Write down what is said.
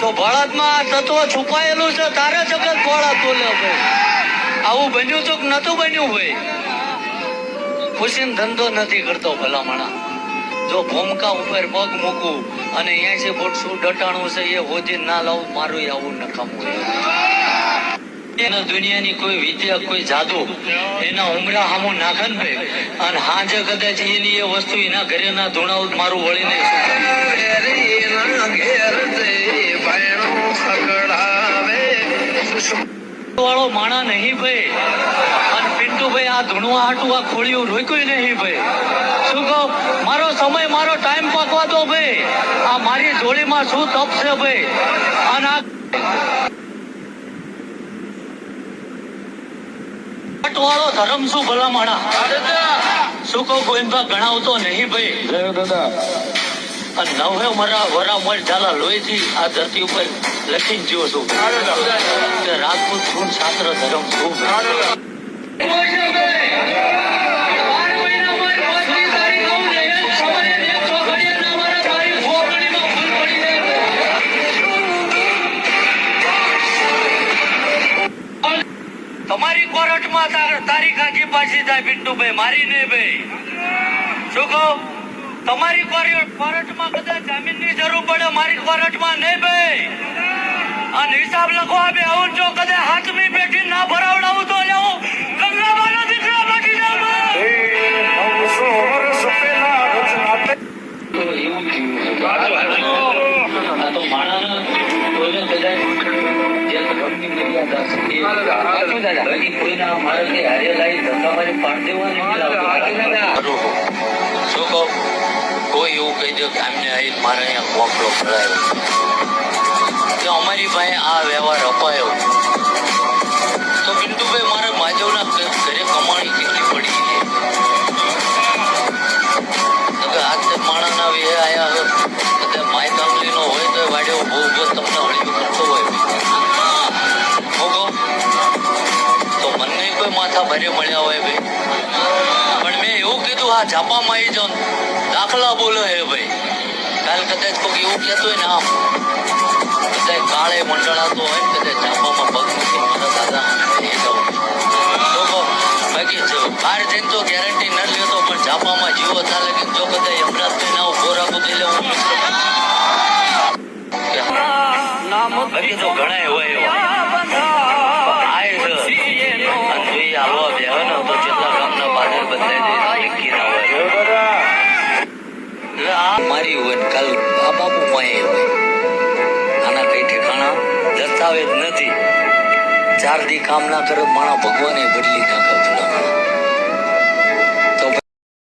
તો બળદમાં આ તત્વ છુપાયેલું છે, તારે જગત બળદ બોલ્યો ભાઈ. આવું બન્યું તો નતું બન્યું ભાઈ? ખુશીન ધંધો નથી કરતો ભલામણા. જો ભૂમકા ઉપર પગ મૂકું અને એસી ફૂટ શું ડટાણું છે, એ હોજી ના લાવું, મારું આવું નકામું દુનિયાની કોઈ વિદ્યા, કોઈ જાદુ, એના ઉમરા હામું નાખન ભાઈ. અને હાજે કદાચ એની એ વસ્તુ એના ઘરે ના ધૂણાવું મારું વળીને વાળો માણા નહીં ભાઈ. અને પિન્ટુભાઈ આ ધૂણવા હાટું આ ખોળિયું રોક્યું નહીં ભાઈ. શું કહો? મારો સમય મારો ટાઈમ પાકવા દો ભાઈ. આ મારી જોડીમાં શું તપ છે ભાઈ? અને આ વાળો ધર્મ શું ભલા માણા? શું કહું ગોવિંદભા ગણાવતો નહીં ભાઈ. જય દાદા. નવે મરા વરા મર ઝાલા લોહીથી આ ધરતી ઉપર જ્યો છું કે રાજપૂત શું છાત્ર ધર્મ શું તમારી કોર્ટમાં તાર- આખી પાછી થાય પિન્ટુભાઈ, મારી નહીં ભાઈ. શું કહું? તમારી કોર્ટ- કોર્ટમાં કદાચ જામીનની જરૂર પડે, મારી કોર્ટમાં નહીં ભાઈ. અને હિસાબ લખવા બે આવું જો કદાચ હાથમી પેટી ના ભરાવડાવું તો જાઉં ગંગામાના દીકરા બાકી કોઈ એવું કહી? દે કે આમને આવીને મારે અહીંયા કોકડો ભરાયો કે અમારી પાસે આ વ્યવહાર અપાયો તો બિંદુભાઈ, મારે માધવના ઘરે કમાણી કેટલી પડી છે? આજ તે માણસના વે આયા હે માય કામલીનો હોય તો વાડ્યો બહુ ઊભો તમને હળિયું કરતો હોય. કહું તો મને કોઈ માથા ભરે મળ્યા હોય ભાઈ. પણ મેં એવું કીધું આ ઝાપામાં આવી જાઓ દાખલા બોલો હે ભાઈ. કાલ કદાચ કોઈ એવું કહેતો હોય ને આમ. કાળે મંડળાતો હોય ને પગ મૂકી મારા દાદા તો કહું, બાકી જો બહાર જઈને તો ગેરંટી ન લેતો પણ ઝાપામાં જીવો ચાલે કે જો કદાચ યમરાજ ના ઊભો રાખું તો હું નામ બાકી તો ઘણા હોય જો મારી હોય ને કાલ આ બાપુ માએ હોય. આના કઈ ઠેકાણા દસ્તાવેજ નથી. ચાર દી કામ ના કરે માણા ભગવાને બદલી નાખે